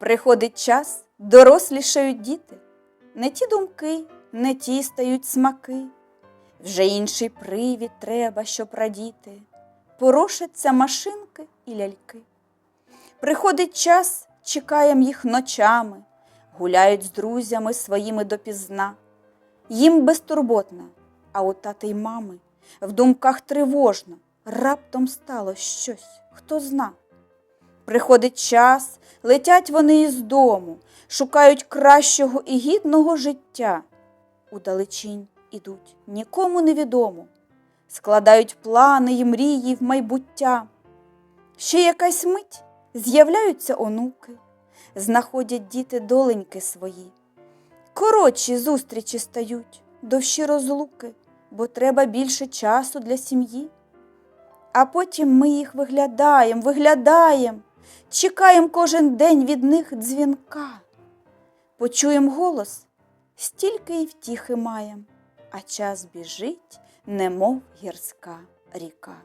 Приходить час, дорослішають діти, не ті думки, не ті стають смаки. Вже інший привід треба, щоб радіти, порошаться машинки і ляльки. Приходить час, чекаєм їх ночами, гуляють з друзями своїми допізна. Їм безтурботно, а у тати й мами в думках тривожно, раптом стало щось, хто зна. Приходить час, летять вони із дому, шукають кращого і гідного життя. Удалечінь ідуть нікому невідомо, складають плани й мрії в майбуття. Ще якась мить з'являються онуки, знаходять діти доленьки свої. Коротші зустрічі стають, довші розлуки, бо треба більше часу для сім'ї. А потім ми їх виглядаєм, виглядаєм, чекаєм кожен день від них дзвінка. Почуєм голос, стільки й втіхи маєм, а час біжить, немов гірська ріка.